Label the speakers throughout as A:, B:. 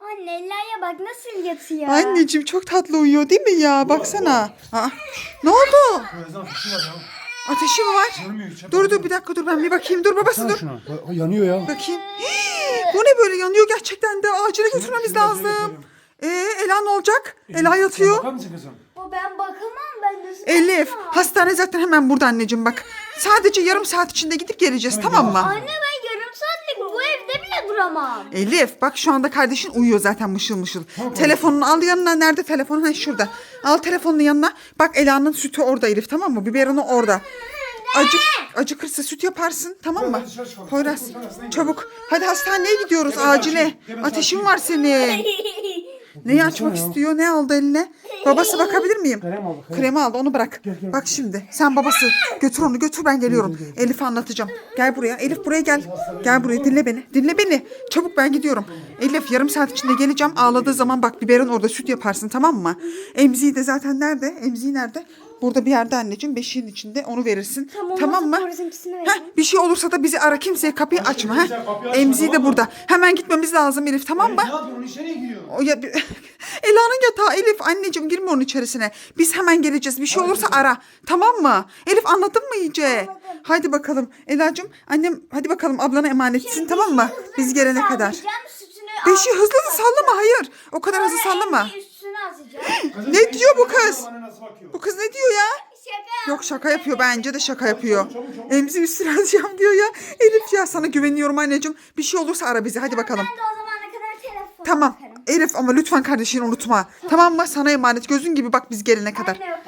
A: Anne Ela'ya bak nasıl yatıyor.
B: Anneciğim çok tatlı uyuyor değil mi ya? Baksana. Aa, ne oldu?
C: Ateşi var ya.
B: Ateşi mi var?
C: Görmüyor hiç.
B: Dur dur bir dakika dur ben bir bakayım. Dur babası dur.
C: şuna. Bak, o yanıyor ya.
B: Bakayım. Hii, bu ne böyle yanıyor gerçekten de acile götürmemiz
C: şimdi acele
B: lazım.
C: götürelim.
B: Ee, Ela ne olacak? Ela
C: Sen
B: yatıyor.
C: Bakar mısın kızım?
A: O ben bakamam ben nasıl
B: Elif hastane zaten hemen burada anneciğim bak. Sadece yarım saat içinde gidip geleceğiz tamam mı?
A: Anne ben yarım saatlik bu duramam.
B: Elif bak şu anda kardeşin uyuyor zaten mışıl mışıl. Telefonunu al yanına. Nerede telefonun? Ha şurada. Al telefonunu yanına. Bak Ela'nın sütü orada Elif tamam mı? Biberonu orada. Acık, acıkırsa süt yaparsın tamam mı?
C: Hadi dışarı çıkalım.
B: Poyraz
C: Çabuk.
B: Hadi hastaneye gidiyoruz
C: Hemen
B: acile.
C: sakin, hemen
B: Ateşin var senin. Neyi açmak
C: ya.
B: istiyor? Ne aldı eline? Babası bakabilir miyim?
C: Krem aldı, krem.
B: Kremi aldı onu bırak.
C: Gel, gel.
B: Bak şimdi sen babası götür onu götür ben geliyorum. Elif'e anlatacağım. Gel buraya. Elif buraya gel. Gel buraya dinle beni. Dinle beni. Çabuk ben gidiyorum. Elif yarım saat içinde geleceğim. Ağladığı zaman bak biberon orada süt yaparsın tamam mı? Emziği de zaten nerede? Emziği nerede? Burada bir yerde anneciğim beşiğin içinde onu verirsin.
A: Tamam,
B: Tamam, mı? Heh, bir şey olursa da bizi ara kimseye kapıyı açma. Heh.
C: kimseye kapıyı açma,
B: Emziği de
C: tamam mı?
B: burada. Hemen gitmemiz lazım Elif tamam mı?
C: Ne yapıyor? Onun işe niye giriyor?
B: O ya Ela'nın yatağı Elif anneciğim girme onun içerisine. Biz hemen geleceğiz. Bir şey olursa ara. Tamam mı? Elif anladın mı iyice? Hadi bakalım. Ela'cığım annem hadi bakalım ablana emanetsin tamam mı? Biz gelene kadar. Beşi hızlı hızlı sallama hayır. O kadar hızlı sallama.
A: Üstüne.
C: Kızım,
B: Ne
C: sen
B: diyor bu kız?
C: bana
B: Bu kız ne diyor ya?
A: Şaka.
B: Yok şaka yapıyor bence de şaka yapıyor. Emzi üstüne alacağım diyor ya. Elif ya sana güveniyorum anneciğim. Bir şey olursa ara bizi hadi bakalım.
A: Ben de o zamana kadar telefon
B: Tamam. Elif ama lütfen kardeşini unutma. Tamam mı? Sana emanet. Gözün gibi bak biz gelene kadar.
A: Anne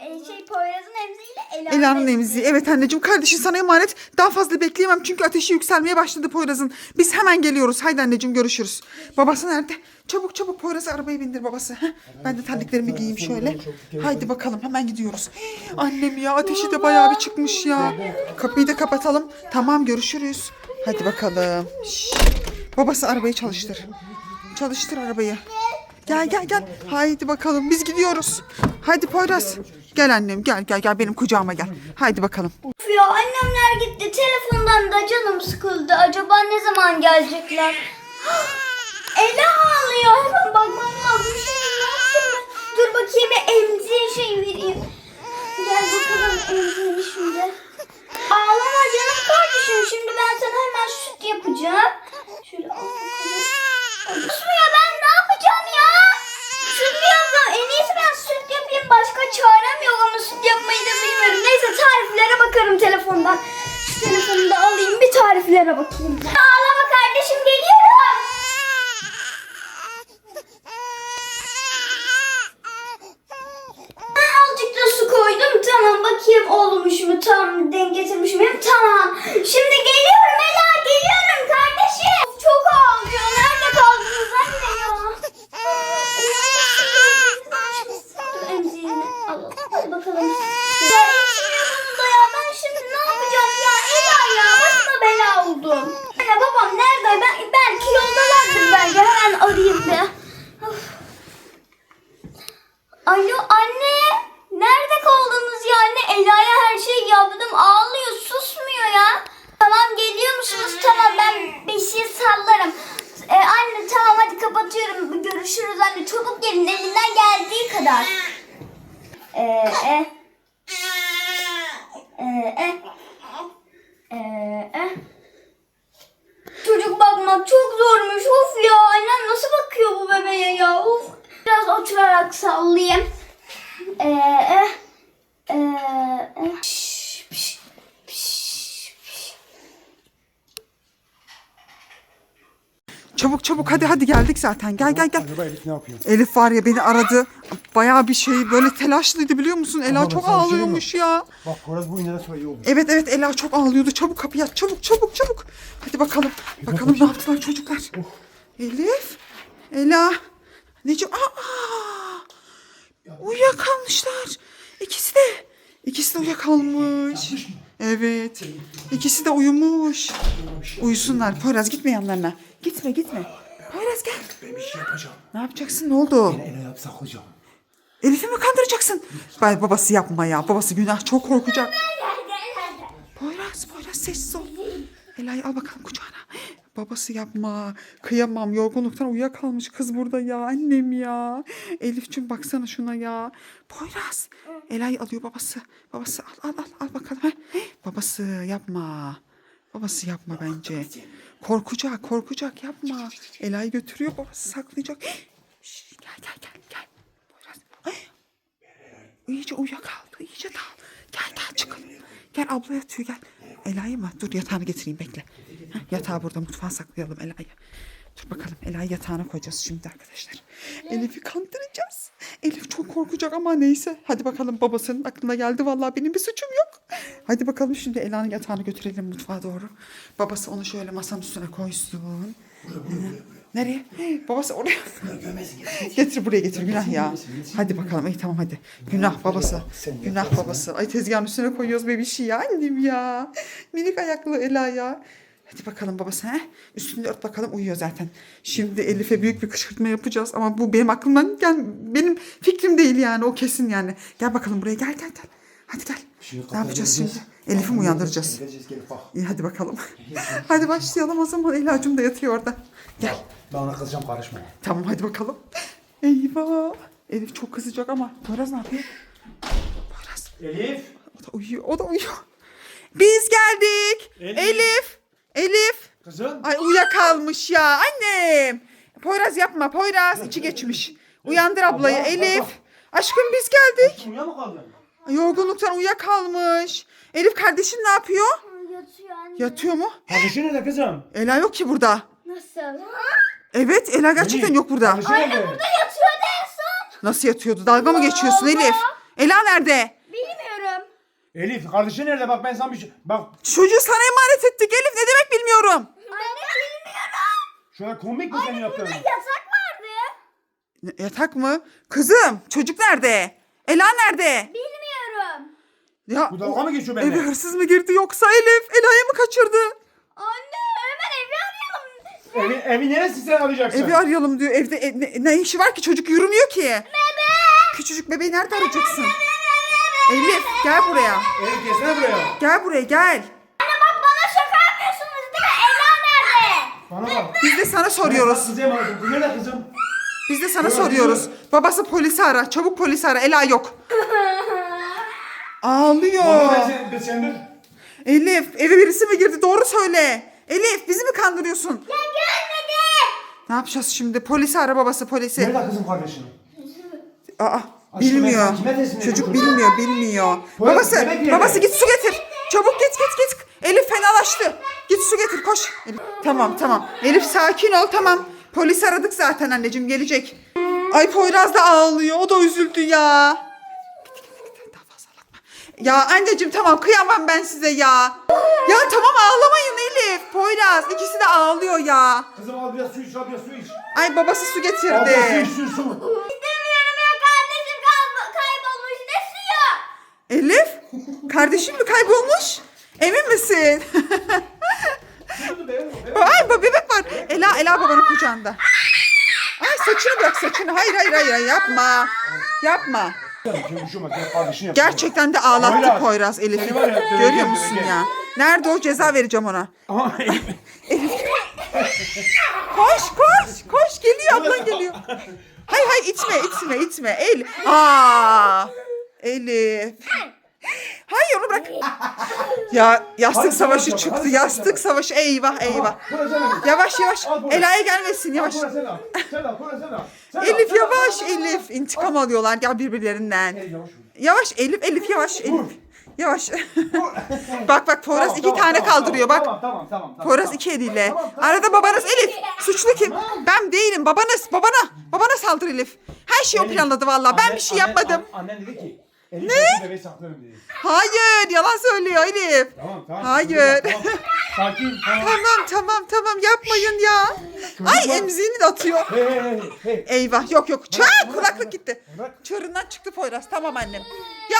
A: e, şey Poyraz'ın emziğiyle Ela'nın
B: Ela'nın emziği. Evet anneciğim kardeşin sana emanet. Daha fazla bekleyemem çünkü ateşi yükselmeye başladı Poyraz'ın. Biz hemen geliyoruz. Haydi anneciğim görüşürüz. Babası nerede? Çabuk çabuk Poyraz'ı arabaya bindir babası. Heh, Ben de terliklerimi giyeyim şöyle. Haydi bakalım hemen gidiyoruz. Annem ya ateşi de bayağı bir çıkmış ya. Kapıyı da kapatalım. Tamam görüşürüz. Hadi bakalım. Şşş. Babası arabayı çalıştır. Çalıştır arabayı. Gel gel gel. Haydi bakalım biz gidiyoruz. Haydi Poyraz. Gel annem gel gel gel benim kucağıma gel. Haydi bakalım.
A: Of ya annemler gitti. Telefondan da canım sıkıldı. Acaba ne zaman gelecekler? Ela ağlıyor. Hemen bakmam lazım. Şimdi ne yapayım? Dur bakayım bir emziğe şey vereyim. Gel bakalım emziğini şimdi. Ağlama canım kardeşim. Şimdi ben sana hemen süt yapacağım. Şöyle al bakalım. Susmuyor ben ne yapacağım ya? Süt yapacağım. En iyisi ben süt yapayım. Başka çarem yok ama süt yapmayı da bilmiyorum. Neyse telefondan. Şu telefonu da alayım bir tariflere bakayım. Ağlama kardeşim geliyorum. Ben azıcık da su koydum. Tamam bakayım olmuş mu? Tam denk getirmiş miyim? Tamam. Şimdi geliyorum Ela. Geliyorum kardeşim. Of, Çok ağlıyor. Nerede kaldınız anne ya? Dur emziğini alalım. Hadi bakalım. Ya içmiyor bunu da ya. Ben şimdi ne yapacağım ya? Ela ya. Başıma bela oldum. Anne babam nerede? Ben, belki yoldalardır bence. Hemen arayayım bir. Of. Alo anne. Nerede kaldınız ya anne? Ela'ya her şeyi yaptım. Ağlıyor. Susmuyor ya. Tamam geliyor musunuz? Tamam ben beşiği sallarım. Ee, anne tamam hadi kapatıyorum. Görüşürüz anne. Çabuk gelin elinden geldiği kadar. Ee, e. Ee, e. Ee, e. Çocuk bakmak çok zormuş. Of ya annem nasıl bakıyor bu bebeğe ya? Of. Biraz oturarak sallayayım. Ee, e. E. Piş, piş, piş, piş.
B: Çabuk çabuk hadi hadi geldik zaten. Gel gel gel.
C: Acaba Elif ne yapıyor?
B: Elif var ya beni aradı. Bayağı bir şey böyle telaşlıydı biliyor musun? Ela
C: Ama
B: çok
C: sana bir şey
B: ağlıyormuş ya.
C: Bak Poyraz bu iğneden sonra iyi oldu.
B: Evet evet Ela çok ağlıyordu. Çabuk kapıyı aç. Çabuk çabuk çabuk. Hadi bakalım. Bakalım ne yaptılar çocuklar. Elif. Ela. Anneciğim. Aa! Uyuyakalmışlar. İkisi de. İkisi de uyuyakalmış. Evet. İkisi de uyumuş. Uyusunlar. Poyraz gitme yanlarına. Gitme gitme. Poyraz gel.
C: Ben bir şey yapacağım.
B: Ne yapacaksın? Ne oldu?
C: Ben Ela'yı saklayacağım.
B: Elif'i mi kandıracaksın? Bay babası yapma ya. Babası günah çok korkacak. Poyraz, Poyraz sessiz ol. Ela'yı al bakalım kucağına. Babası yapma. Kıyamam. Yorgunluktan uyuyakalmış kız burada ya. Annem ya. Elif'cim baksana şuna ya. Poyraz. Ela'yı alıyor babası. Babası al al al, al bakalım. Heh. Babası yapma. Babası yapma bence. Korkacak korkacak yapma. Ela'yı götürüyor babası saklayacak. Şş, gel gel gel gel. Poyraz. Ay, İyice uyuyakaldı. iyice dal. Gel gel çıkalım. Gel abla yatıyor gel. Ela'yı mı? Dur yatağını getireyim bekle. Heh, yatağı burada mutfağa saklayalım Ela'yı. Dur bakalım Ela'yı yatağına koyacağız şimdi arkadaşlar. Elif'i kandıracağız. Elif çok korkacak ama neyse. Hadi bakalım babasının aklına geldi. Vallahi benim bir suçum yok. Hadi bakalım şimdi Ela'nın yatağını götürelim mutfağa doğru. Babası onu şöyle masanın üstüne koysun. Nereye? Babası oraya. Getir buraya getir günah ya. Hadi bakalım iyi tamam hadi. Günah babası. Günah babası. Ay tezgahın üstüne koyuyoruz bebişi ya annem ya. Minik ayaklı Ela ya. Hadi bakalım babası he. Üstünü ört bakalım uyuyor zaten. Şimdi Elif'e büyük bir kışkırtma yapacağız ama bu benim aklımdan gel benim fikrim değil yani o kesin yani. Gel bakalım buraya gel gel gel. Hadi gel.
C: Şimdi
B: ne yapacağız şimdi? Elif'i mi uyandıracağız?
C: Gelip.
B: İyi hadi bakalım. hadi başlayalım o zaman Ela'cığım da yatıyor orada. Gel.
C: Ben ona kızacağım karışma.
B: Tamam hadi bakalım. Eyvah. Elif çok kızacak ama Poyraz ne yapıyor? Poyraz
C: Elif.
B: o da uyuyor. O da uyuyor. Biz geldik.
C: Elif.
B: Elif. Elif.
C: Kızım.
B: Ay uyuyakalmış ya annem. Poyraz yapma Poyraz içi geçmiş. Uyandır ablayı
C: Allah,
B: Elif.
C: Allah.
B: Aşkım biz geldik.
C: Uyuya mı kaldın?
B: Yorgunluktan uyuyakalmış. Elif kardeşin ne yapıyor?
A: Yatıyor anne.
B: Yatıyor mu?
C: Kardeşin nerede kızım?
B: Ela yok ki burada.
A: Nasıl?
B: Evet Ela gerçekten
C: Elif,
B: yok burada.
C: Kardeşin nerede?
A: Yatıyordu en son.
B: Nasıl yatıyordu? Dalga mı geçiyorsun. Elif? Ela nerede?
A: Bilmiyorum.
C: Elif kardeşin nerede? Bak ben sana bir şey... Bak
B: Çocuğu sana emanet ettik Elif ne demek bilmiyorum.
A: Anne bilmiyorum.
C: şöyle komik mi senin yaptığın?
A: Yasak vardı.
B: Ne- Yatak mı? Kızım çocuk nerede? Ela nerede?
A: Bilmiyorum.
B: Ya
C: Bu dalga mı geçiyor
B: eve
C: benimle?
B: hırsız mı girdi yoksa Elif? Ela'yı mı kaçırdı?
A: Anne. Evi,
C: evi neresi sen arayacaksın?
B: Evi arayalım diyor. Evde e, ne, ne işi var ki çocuk yürümüyor ki. Bebe. Küçücük bebeği nerede arayacaksın? Elif gel buraya.
C: Elif gelsene buraya.
B: Gel buraya gel.
A: Anne bak bana şaka yapıyorsunuz değil mi? Ela nerede?
C: Bana bak.
B: Biz de sana soruyoruz.
C: Kızım emanetim. Kız nerede kızım?
B: Biz de sana soruyoruz. Babası polisi ara. Çabuk polisi ara. Ela yok. Ağlıyor.
C: Ben sen.
B: Elif eve birisi mi girdi? Doğru söyle. Elif bizi mi kandırıyorsun?
A: Ya gelmedi.
B: Ne yapacağız şimdi? Polisi ara babası polisi.
C: Nerede kızım kardeşin?
B: Aa bilmiyor.
C: ben kime teslim
B: Çocuk bilmiyor bilmiyor.
C: Polis,
B: babası babası git su getir. Çabuk git git git. Elif fenalaştı. Git su getir koş. Elif, tamam tamam. Elif sakin ol tamam. Polis aradık zaten anneciğim gelecek. Ay Poyraz da ağlıyor. O da üzüldü ya. Ya anneciğim tamam kıyamam ben size ya. Ya tamam ağlamayın Elif. Poyraz ikisi de ağlıyor ya.
C: Kızım al biraz su iç, al biraz su iç.
B: Ay babası su
C: Al biraz su
B: getirdi.
C: iç, su, su.
A: İstemiyorum ya kardeşim kayb- kaybolmuş. Ne suyu?
B: Elif, kardeşin mi kaybolmuş? Emin misin? Ay bu bebek var. Ela, Ela babanın kucağında. Ay saçını bırak saçını. Hayır hayır hayır, yapma. Yapma.
C: Şu.
B: Gerçekten de ağlattı
C: Poyraz,
B: Poyraz Elif'i.
C: seni var ya, döveceğim,
B: Görüyor musun
C: döveceğim.
B: ya? Nerede o ceza vereceğim ona.
C: Ama.
B: Koş koş koş geliyor ablan geliyor. Hay hay itme itme itme. El. Aa. Elif. Hayır onu bırak. Ya yastık
C: Hadi
B: savaşı
C: savaş yap,
B: çıktı.
C: hadi
B: Yastık
C: savaş
B: savaşı eyvah eyvah.
C: Sen al.
B: Yavaş yavaş.
C: Al.
B: Ela'ya gelmesin yavaş.
C: Burası sen al. Sen al, burası sen al. Sen al,
B: Elif
C: sen al,
B: yavaş
C: sen al.
B: Elif. İntikam alıyorlar ya birbirlerinden.
C: Hey, yavaş.
B: Yavaş Elif Elif yavaş Elif. Yavaş. bak bak Poyraz
C: Tamam,
B: iki
C: tamam,
B: tane
C: tamam,
B: kaldırıyor bak.
C: Tamam tamam tamam. tamam
B: Poyraz
C: tamam.
B: iki eliyle.
C: Tamam, tamam.
B: Arada babanız Elif. Suçlu kim? Ben değilim. Babanız. Babana. Babana saldır Elif. Her şeyi o planladı vallahi. Ben bir şey yapmadım.
C: an- Annen dedi ki. Elif ne? bebeği saklarım dedi.
B: Hayır. Yalan söylüyor Elif.
C: Tamam tamam.
B: Hayır.
C: Tamam, Sakin tamam.
B: Tamam tamam tamam yapmayın ya. Ay emziğini de atıyor.
C: Hey hey hey.
B: Eyvah yok yok. Çak
C: bırak,
B: kulaklık
C: bırak.
B: gitti.
C: Bırak.
B: Çığırından çıktı Poyraz. Tamam annem. Ya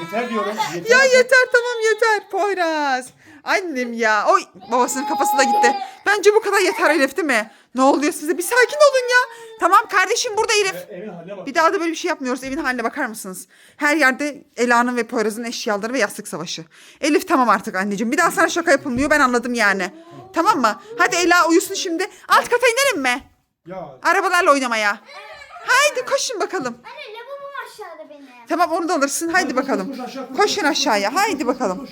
C: Yeter diyorum. Yeter.
B: ya yeter tamam yeter Poyraz. Annem ya. Oy babasının kafası da gitti. Bence bu kadar yeter Elif değil mi? Ne oluyor size? Bir sakin olun ya. Tamam kardeşim burada Elif.
C: E, Evin haline bak.
B: Bir daha da böyle bir şey yapmıyoruz. Evin haline bakar mısınız? Her yerde Ela'nın ve Poyraz'ın eşyaları ve yastık savaşı. Elif tamam artık anneciğim. Bir daha sana şaka yapılmıyor. Ben anladım yani. Tamam mı? Hadi Ela uyusun şimdi. Alt kata inelim mi?
C: Ya
B: Arabalarla oynamaya. Haydi koşun bakalım.
A: Anne lavabom aşağıda benim.
B: Tamam onu da alırsın. Haydi bakalım. Koşun
C: koş,
B: aşağıya. Haydi bakalım.
C: koş.